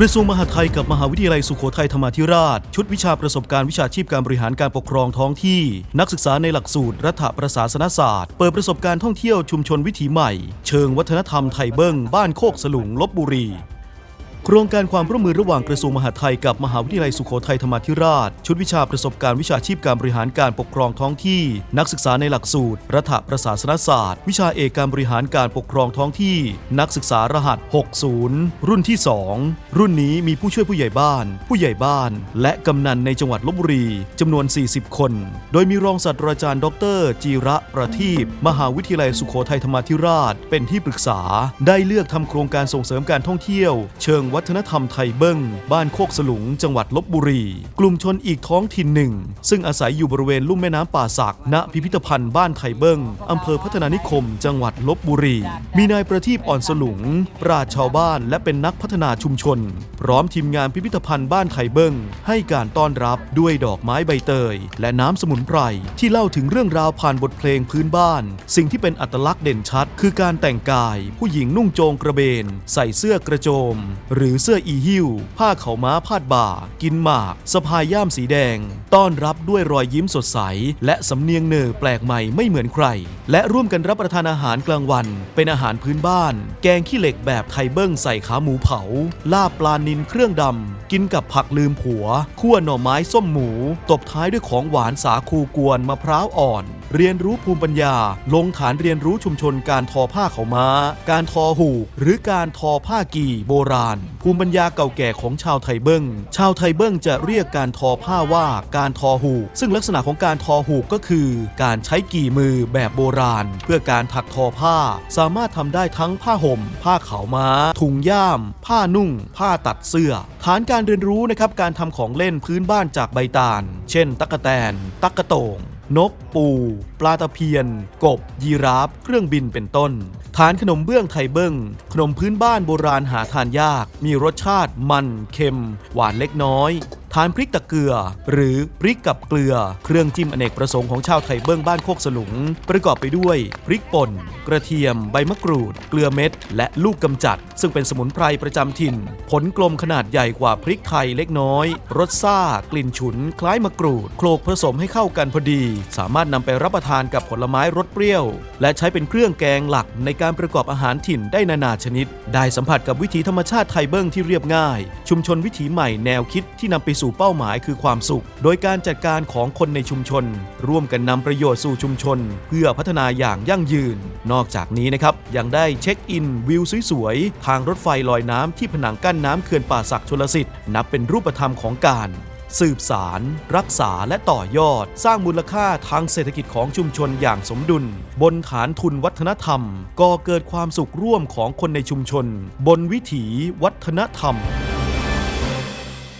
กระทรวงมหาดไทยกับมหาวิทยาลัยสุโขทัยธรรมาธิราช ชุดวิชาประสบการณ์วิชาชีพการบริหารการปกครองท้องที่ นักศึกษาในหลักสูตร รัฐประศาสนศาสตร์ เปิดประสบการณ์ท่องเที่ยวชุมชนวิถีใหม่ เชิงวัฒนธรรมไทยเบิ้งบ้านโคกสลุงลบบุรี ครงการความร่วมมือระหว่างกระทรวงมหาดไทยกับมหาวิทยาลัยสุโขทัยธรรมาธิราช ชุดวิชาประสบการณ์วิชาชีพการบริหารการปกครองท้องที่ นักศึกษาในหลักสูตร รัฐประศาสนศาสตร์ วิชาเอกการบริหารการปกครองท้องที่ นักศึกษารหัส 60 รุ่นที่ 2 รุ่นนี้มีผู้ช่วยผู้ใหญ่บ้าน ผู้ใหญ่บ้าน และกำนันในจังหวัดลบบุรีจำนวน 40 คน โดยมีรองศาสตราจารย์ ดร จีระประทีปมหาวิทยาลัยสุโขทัยธรรมาธิราช เป็นที่ปรึกษา ได้เลือกทำโครงการส่งเสริมการท่องเที่ยว เชิงวััฒนธรรมไทยเบิ้งบ้านโคกสลุง จังหวัดลบบุรี กลุ่มชนอีกท้องถิ่นหนึ่ง ซึ่งอาศัยอยู่บริเวณลุ่มแม่น้ำป่าสัก ณ พิพิธภัณฑ์บ้านไทยเบิ้งอำเภอพัฒนานิคม จังหวัดลบบุรี มีนายประทีปอ่อนสลุง ปราชชาวบ้านและเป็นนักพัฒนาชุมชน พร้อมทีมงานพิพิธภัณฑ์บ้านไทยเบิ้งให้การต้อนรับด้วยดอกไม้ใบเตย และน้ำสมุนไพรที่เล่าถึงเรื่องราวผ่านบทเพลงพื้นบ้าน สิ่งที่เป็นอัตลักษณ์เด่นชัด คือการแต่งกาย ผู้หญิงนุ่งโจงกระเบน ใส่เสื้อกระโจม หรือือเสื้ออีหิ้ว ผ้าเขาม้าพาดบ่า กินหมาก สะพายย่ามสีแดง ต้อนรับด้วยรอยยิ้มสดใส และสำเนียงเนอแปลกใหม่ไม่เหมือนใคร และร่วมกันรับประทานอาหารกลางวัน เป็นอาหารพื้นบ้าน แกงขี้เหล็กแบบไทยเบิ้งใส่ขาหมูเผา ลาบปลานินเครื่องดำ กินกับผักลืมผัว คั่วหน่อไม้ส้มหมู ตบท้ายด้วยของหวานสาคูกวนมะพร้าวอ่อน เรียนรู้ภูมิปัญญา ลงฐานเรียนรู้ชุมชนการทอผ้าเขาวม้า การทอหูหรือการทอผ้ากี่โบราณ ภูมิปัญญาเก่าแก่ของชาวไทยเบิ้งชาวไทยเบิ้งจะเรียกการทอผ้าว่าการทอหูซึ่งลักษณะของการทอหูก็คือ การใช้กี่มือแบบโบราณ เพื่อการถักทอผ้า สามารถทำได้ทั้งผ้าห่ม ผ้าขาวม้า ถุงย่าม ผ้านุ่ง ผ้าตัดเสื้อ ฐานการเรียนรู้นะครับการทำของเล่นพื้นบ้านจากใบตาล เช่นตั๊กแตนตั๊กโตง นก ปู ปลาตะเพียน กบ ยีราฟ เครื่องบินเป็นต้น ฐานขนมเบื้องไทยเบิ้งขนมพื้นบ้านโบราณหาทานยาก มีรสชาติมัน เค็ม หวานเล็กน้อย ฐานพริกตะเกือ หรือพริกกับเกลือ เครื่องจิ้มอเนกประสงค์ของชาวไทยเบิ้องบ้านโคกสลุง ประกอบไปด้วย พริกป่น กระเทียม ใบมะกรูด เกลือเม็ด และลูกกำจัด ซึ่งเป็นสมุนไพรประจำถิ่น ผลกลมขนาดใหญ่กว่าพริกไทยเล็กน้อย รสซ่า กลิ่นฉุน คล้ายมะกรูด โคลกผสมให้เข้ากันพอดี สามารถนำไปรับประทานกับผลไม้รสเปรี้ยว และใช้เป็นเครื่องแกงหลักในการประกอบอาหารถิ่นได้นานาชนิด ได้สัมผัสกับวิถีธรรมชาติไทยเบิ้องที่เรียบง่าย ชุมชนวิถีใหม่แนวคิดที่นำไปสู่เป้าหมายคือความสุข โดยการจัดการของคนในชุมชน ร่วมกันนำประโยชน์สู่ชุมชน เพื่อพัฒนาอย่างยั่งยืน นอกจากนี้นะครับยังได้เช็คอินวิวสวยๆทางรถไฟลอยน้ำที่ผนังกั้นน้ำเขื่อนป่าศักชลสิทธิ์นับเป็นรูปธรรมของการสืบสาร รักษาและต่อยอด สร้างมูลค่าทางเศรษฐกิจของชุมชนอย่างสมดุล บนฐานทุนวัฒนธรรม ก่อเกิดความสุขร่วมของคนในชุมชน บนวิถีวัฒนธรรม